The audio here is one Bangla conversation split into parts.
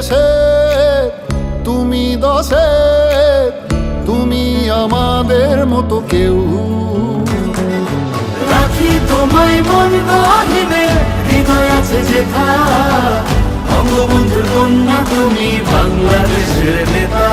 দেশে, তুমি দশে, তুমি আমাদের মতো কেউ। রাখি তোমায় মন গহিনে, হৃদয় আছে যেথা। বঙ্গবন্ধুর কন্যা, তুমি বাংলাদেশের নেতা।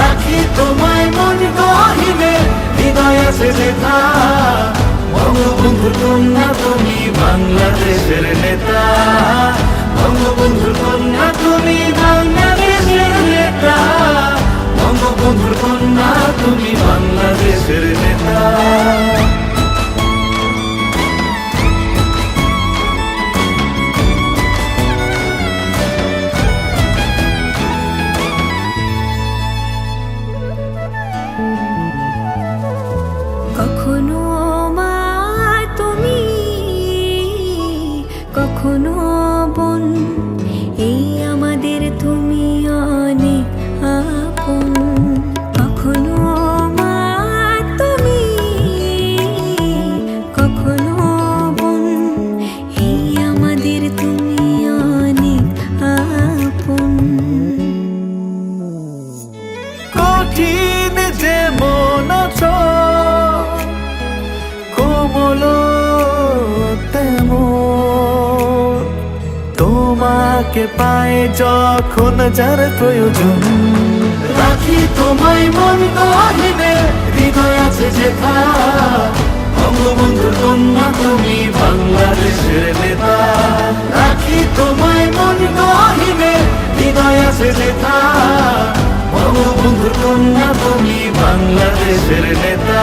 রাখি তোমায় মন গহিনে, হৃদয় আছে যেথা। বঙ্গবন্ধুর কন্যা কখনো বোন তোমাকে পায় যখন যার প্রয়োজন। রাখি তোমায় মন গহিনে, হৃদয় আছে যেথা। বঙ্গবন্ধুর কন্যা, তুমি বাংলাদেশের নেতা। রাখি তোমায় মন গহিনে, হৃদয় আছে যেথা। বঙ্গবন্ধুর কন্যা, তুমি বাংলাদেশের নেতা।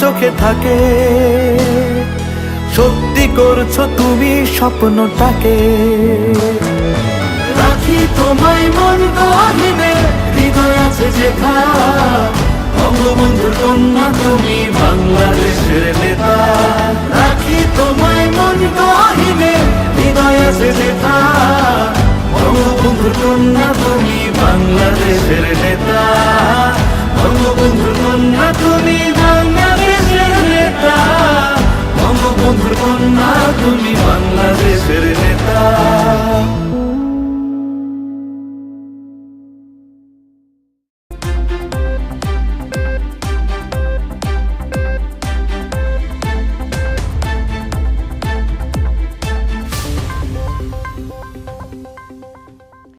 চোখে থাকে। সত্যি করছ তুমি স্বপ্নটাকে। রাখি তোমায় মন গহিনে হৃদয় আছে যেথা বঙ্গবন্ধুর কন্যা তুমি বাংলাদেশের নেতা। রাখি তোমায় মন গহিনে হৃদয় আছে যেথা